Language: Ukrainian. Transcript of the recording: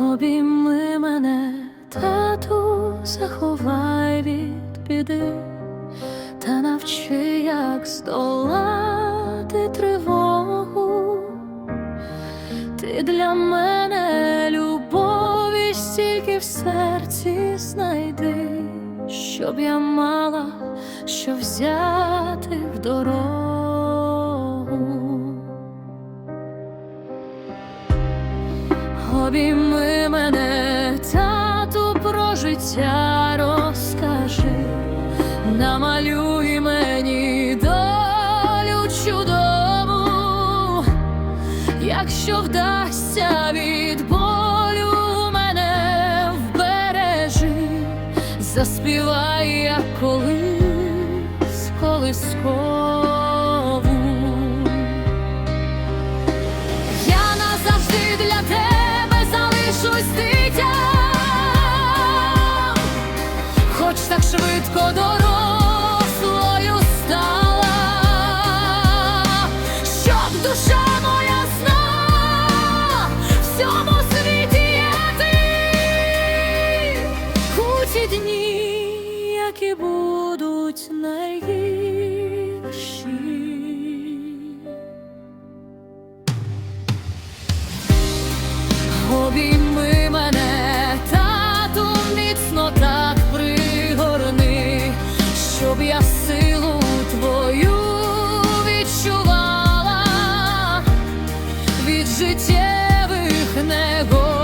Обійми мене, тату, заховай від біди, та навчи, як здолати тривогу. Ти для мене любові стільки в серці знайди, щоб я мала що взяти в дорогу. Обійми мене, тату, про життя розкажи, намалюй мені долю чудову, якщо вдасться від болю мене вбережи, заспівай як колись колискову. щось дитя, хоч так швидко дорослою стала, щоб душа моя знала всьому світі я дні, які будуть найгірші. be від життєвих негод.